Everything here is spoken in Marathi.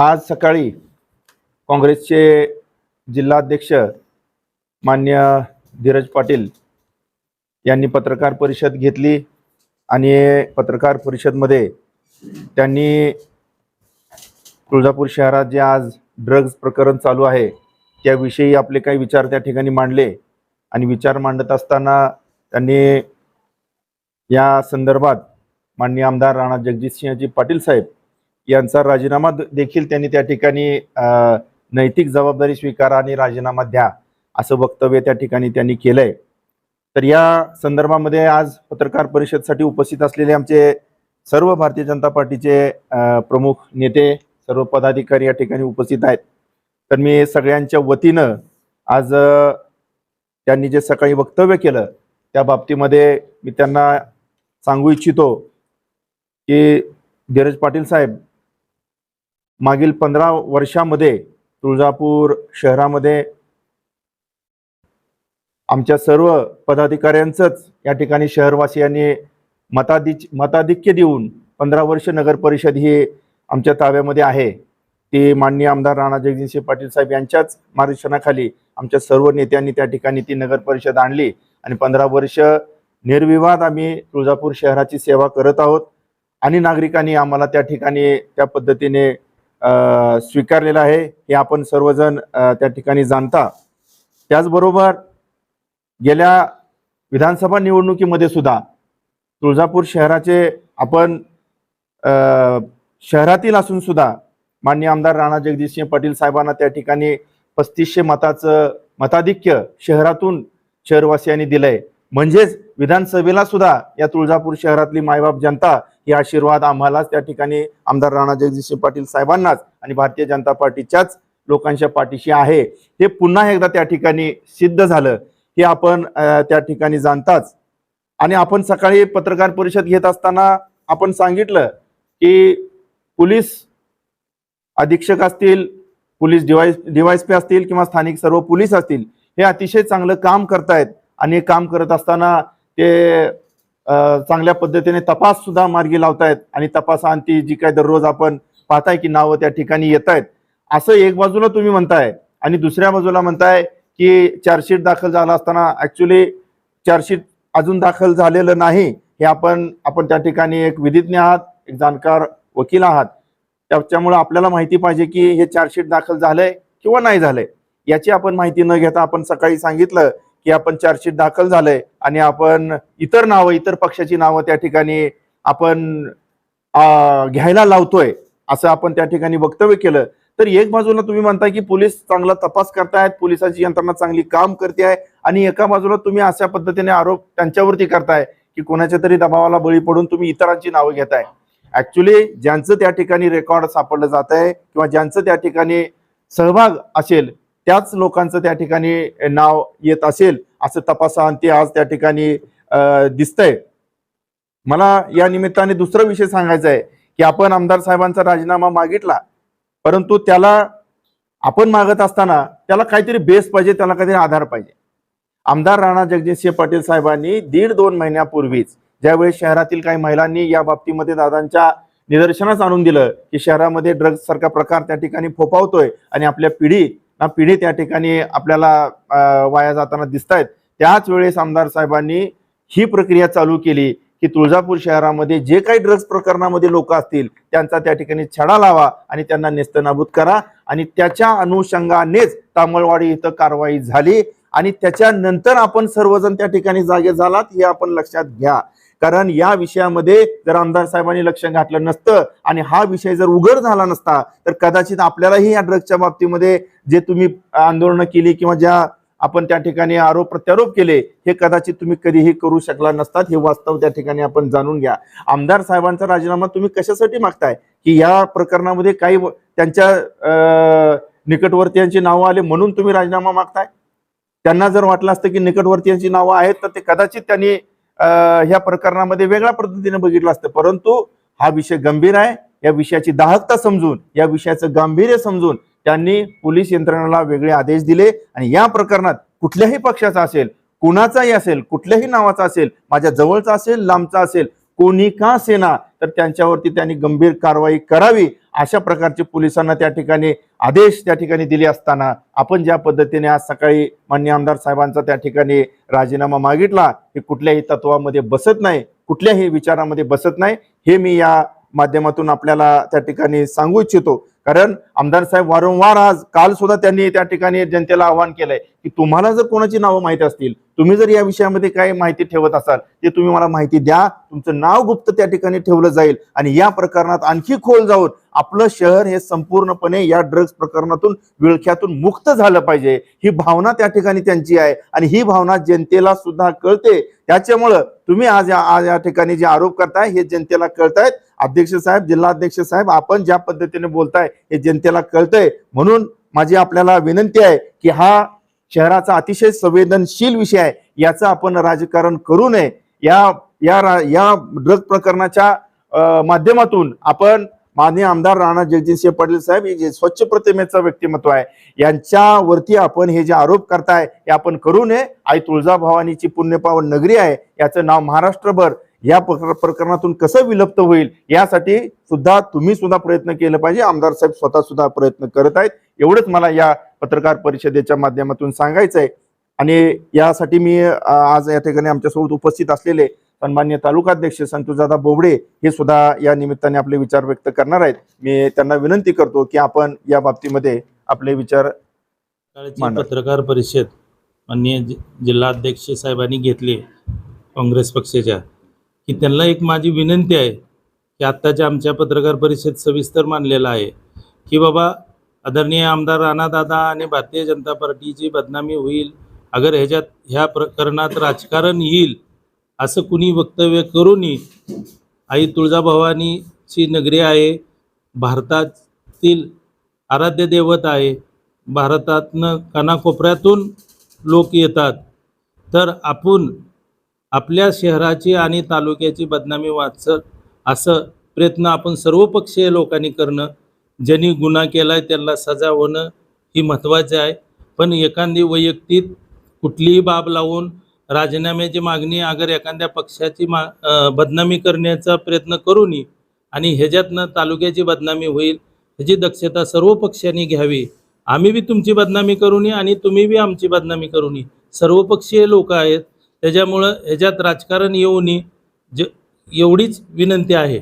आज सकाळी काँग्रेसचे जिल्हाध्यक्ष मान्य धीरज पाटील यांनी पत्रकार परिषद घेतली आणि पत्रकार परिषदमध्ये त्यांनी तुळजापूर शहरात जे आज ड्रग्ज प्रकरण चालू आहे त्याविषयी आपले काही विचार त्या ठिकाणी मांडले आणि विचार मांडत असताना त्यांनी या संदर्भात माननीय आमदार राणा जगजितसिंहजी पाटील साहेब यांचा राजीनामा देखील त्यांनी त्या ठिकाणी नैतिक जबाबदारी स्वीकारा आणि राजीनामा द्या असं वक्तव्य त्या ठिकाणी त्यांनी केलंय. तर या संदर्भामध्ये आज पत्रकार परिषदसाठी उपस्थित असलेले आमचे सर्व भारतीय जनता पार्टीचे प्रमुख नेते सर्व पदाधिकारी या ठिकाणी उपस्थित आहेत. तर मी सगळ्यांच्या वतीनं आज त्यांनी जे सकाळी वक्तव्य केलं त्या बाबतीमध्ये मी त्यांना सांगू इच्छितो की धीरज पाटील साहेब मागील पंधरा वर्षामध्ये तुळजापूर शहरामध्ये आमच्या सर्व पदाधिकाऱ्यांचंच या ठिकाणी शहरवासियांनी मताधि मताधिक्य देऊन पंधरा वर्ष नगर परिषद ही आमच्या ताब्यामध्ये आहे. ती माननीय आमदार राणा जगजितसिंह पाटील साहेब यांच्याच मार्गदर्शनाखाली आमच्या सर्व नेत्यांनी त्या ठिकाणी ती नगर परिषद आणली आणि पंधरा वर्ष निर्विवाद आम्ही तुळजापूर शहराची सेवा करत आहोत आणि नागरिकांनी आम्हाला त्या ठिकाणी त्या पद्धतीने स्वीकारलेलं आहे हे आपण सर्वजण त्या ठिकाणी जाणता. त्याचबरोबर गेल्या विधानसभा निवडणुकीमध्ये सुद्धा तुळजापूर शहराचे आपण शहरातील असून सुद्धा मान्य आमदार राणा जगदीशसिंह पाटील साहेबांना त्या ठिकाणी पस्तीसशे मताचं मताधिक्य शहरातून शहरवासियांनी दिलंय. म्हणजेच विधानसभेला सुद्धा या तुळजापूर शहरातली मायबाप जनता ही आशीर्वाद आम्हालाच त्या ठिकाणी आमदार राणा जगदीश पाटील साहेबांनाच आणि भारतीय जनता पार्टीच्याच लोकांच्या पाठीशी आहे. हे पुन्हा एकदा त्या ठिकाणी सिद्ध झालं. हे आपण त्या ठिकाणी जाणताच आणि आपण सकाळी पत्रकार परिषद घेत असताना आपण सांगितलं की पोलीस अधीक्षक असतील पोलीस डिवाइस डिवायस पी असतील किंवा स्थानिक सर्व पोलीस असतील हे अतिशय चांगलं काम करतायत आणि हे काम करत असताना ते चांगल्या पद्धतीने तपास सुद्धा मार्गी लावतायत आणि तपासांती जी काय दररोज आपण पाहताय की नावं त्या ठिकाणी येत आहेत असं एक बाजूला तुम्ही म्हणताय आणि दुसऱ्या बाजूला म्हणताय की चार्जशीट दाखल झाला असताना ऍक्च्युली चार्जशीट अजून दाखल झालेलं नाही हे आपण आपण त्या ठिकाणी एक विधिज्ञ आहात एक जाणकार वकील आहात. त्याच्यामुळे आपल्याला माहिती पाहिजे की हे चार्जशीट दाखल झालंय किंवा नाही झालंय याची आपण माहिती न घेता आपण सकाळी सांगितलं की आपण चार्जशीट दाखल झालंय आणि आपण इतर नावं इतर पक्षाची नावं त्या ठिकाणी आपण घ्यायला लावतोय असं आपण त्या ठिकाणी वक्तव्य केलं. तर एक बाजूला तुम्ही म्हणताय की पोलीस चांगला तपास करतायत पोलिसाची यंत्रणा चांगली काम करते आहे आणि एका बाजूला तुम्ही अशा पद्धतीने आरोप त्यांच्यावरती करताय की कोणाच्या तरी दबावाला बळी पडून तुम्ही इतरांची नावं घेताय. ऍक्च्युली ज्यांचं त्या ठिकाणी रेकॉर्ड सापडलं जात आहे किंवा ज्यांचं त्या ठिकाणी सहभाग असेल त्याच लोकांचं त्या ठिकाणी नाव येत असेल असं तपासांती आज त्या ठिकाणी अं, दिसतंय. मला या निमित्ताने दुसरा विषय सांगायचा आहे की आपण आमदार साहेबांचा राजीनामा मागितला परंतु त्याला आपण मागत असताना त्याला काहीतरी बेस पाहिजे त्याला काहीतरी आधार पाहिजे. आमदार राणा जगजितसिंह पाटील साहेबांनी दीड दोन महिन्यापूर्वीच ज्यावेळी शहरातील काही महिलांनी या बाबतीमध्ये दादांच्या निदर्शनास आणून दिलं की शहरामध्ये ड्रग्ज सारखा प्रकार त्या ठिकाणी फोपावतोय आणि आपल्या पिढी ना पिढी त्या ठिकाणी आपल्याला वाया जाताना दिसत आहेत त्याच वेळेस आमदार साहेबांनी ही प्रक्रिया चालू केली की तुळजापूर शहरामध्ये जे काही ड्रग्ज प्रकरणामध्ये लोक असतील त्यांचा त्या ठिकाणी छडा लावा आणि त्यांना नेस्तनाबूत करा आणि त्याच्या अनुषंगानेच तामळवाडी इथं कारवाई झाली आणि त्याच्यानंतर आपण सर्वजण त्या ठिकाणी जागे झालात हे आपण लक्षात घ्या. कारण या विषयामध्ये जर आमदार साहेबांनी लक्ष घातलं नसतं आणि हा विषय जर उघड झाला नसता तर कदाचित आपल्यालाही या ड्रग्जच्या बाबतीमध्ये जे तुम्ही आंदोलनं केली किंवा ज्या आपण त्या ठिकाणी आरोप प्रत्यारोप केले हे कदाचित तुम्ही कधीही करू शकला नसतात. हे वास्तव त्या ठिकाणी आपण जाणून घ्या. आमदार साहेबांचा राजीनामा तुम्ही कशासाठी मागताय? की या प्रकरणामध्ये काही त्यांच्या अं, निकटवर्तीयांची नावं आले म्हणून तुम्ही राजीनामा मागताय? त्यांना जर वाटलं असतं की निकटवर्तीयांची नावं आहेत तर ते कदाचित त्यांनी ह्या प्रकरणामध्ये वेगळ्या पद्धतीने बघितलं असतं. परंतु हा विषय गंभीर आहे. या विषयाची दाहकता समजून या विषयाचं गांभीर्य समजून त्यांनी पोलीस यंत्रणेला वेगळे आदेश दिले. आणि या प्रकरणात कुठल्याही पक्षाचा असेल कुणाचाही असेल कुठल्याही नावाचा असेल माझ्या जवळचा असेल लांबचा असेल कोणी का सेना तर त्यांच्यावरती त्यांनी गंभीर कारवाई करावी अशा प्रकारचे पोलिसांना त्या ठिकाणी आदेश त्या ठिकाणी दिले असताना आपण ज्या पद्धतीने आज सकाळी मान्य आमदार साहेबांचा त्या ठिकाणी राजीनामा मागितला हे कुठल्याही तत्वामध्ये बसत नाही कुठल्याही विचारामध्ये बसत नाही हे मी या माध्यमातून आपल्याला त्या ठिकाणी सांगू इच्छितो. कारण आमदार साहेब वारंवार आज काल सुद्धा त्यांनी त्या ठिकाणी जनतेला आवाहन केलंय की तुम्हाला जर कोणाची नावं माहिती असतील तुम्ही जर या विषयामध्ये काही माहिती ठेवत असाल ते तुम्ही मला माहिती द्या. तुमचं नाव गुप्त त्या ठिकाणी ठेवलं जाईल आणि या प्रकरणात आणखी खोल जाऊन आपलं शहर हे संपूर्णपणे या ड्रग्ज प्रकरणातून विळख्यातून मुक्त झालं पाहिजे. ही भावना त्या ठिकाणी त्यांची आहे आणि ही भावना जनतेला सुद्धा कळते. त्याच्यामुळं तुम्ही आज या आज या ठिकाणी जे आरोप करताय हे जनतेला कळतायत. अध्यक्ष साहेब जिल्हाध्यक्ष साहेब आपण ज्या पद्धतीने बोलताय हे जनतेला कळतंय. म्हणून माझी आपल्याला विनंती आहे की हा शहराचा अतिशय संवेदनशील विषय आहे. याचं आपण राजकारण करू नये. या या रा- या ड्रग प्रकरणाच्या माध्यमातून आपण माननीय आमदार राणा जगजितसिंह पाटील साहेब हे जे स्वच्छ प्रतिमेचं व्यक्तिमत्व आहे यांच्यावरती आपण हे जे आरोप करताय हे आपण करू नये. आई तुळजाभवानीची पुण्यपावन नगरी आहे याचं नाव महाराष्ट्रभर. या प्रकर- प्रकरणातून कसं विलुप्त होईल यासाठी सुद्धा तुम्ही सुद्धा प्रयत्न केलं पाहिजे. आमदार साहेब स्वतः सुद्धा प्रयत्न करत आहेत. एवढंच मला या पत्रकार परिषदेच्या माध्यमातून सांगायचं आहे आणि यासाठी मी आज या ठिकाणी आमच्यासोबत उपस्थित असलेले सन्मान्य तालुकाध्यक्ष संतोषदादा बोबडे हे सुद्धा या निमित्ताने आपले विचार व्यक्त करणार आहेत. मी त्यांना विनंती करतो की आपण या बाबतीमध्ये आपले विचार. पत्रकार परिषद माननीय जिल्हाध्यक्ष साहेबांनी घेतली काँग्रेस पक्षाच्या. की त्यांना एक माझी विनंती आहे की आत्ताच्या आमच्या पत्रकार परिषद सविस्तर मानलेला आहे की बाबा आदरणीय आमदार राणादादा आणि भारतीय जनता पार्टीची बदनामी होईल अगर ह्याच्यात ह्या प्रकरणात राजकारण येईल असं कुणी वक्तव्य करू आई तुळजाभवानीची नगरी आहे भारतातील आराध्य दैवत आहे भारतातनं कानाकोपऱ्यातून लोक येतात तर आपण आपल्या शहराची आणि तालुक्याची बदनामी वाचत असं प्रयत्न आपण सर्वपक्षीय लोकांनी करणं. ज्यांनी गुन्हा केला आहे त्यांना सजा होणं ही महत्त्वाचं आहे. पण एखादी वैयक्तिक कुठलीही बाब लावून राजीनाम्याची मागणी अगर एखाद्या पक्षाची मा बदनामी करण्याचा प्रयत्न करू नये आणि ह्याच्यातनं तालुक्याची बदनामी होईल ह्याची दक्षता सर्व पक्षांनी घ्यावी. आम्ही बी तुमची बदनामी करू नये आणि तुम्ही बी आमची बदनामी करू नये सर्वपक्षीय लोक आहेत. त्याच्यामुळं ह्याच्यात राजकारण येऊ नये ज एवढीच विनंती आहे.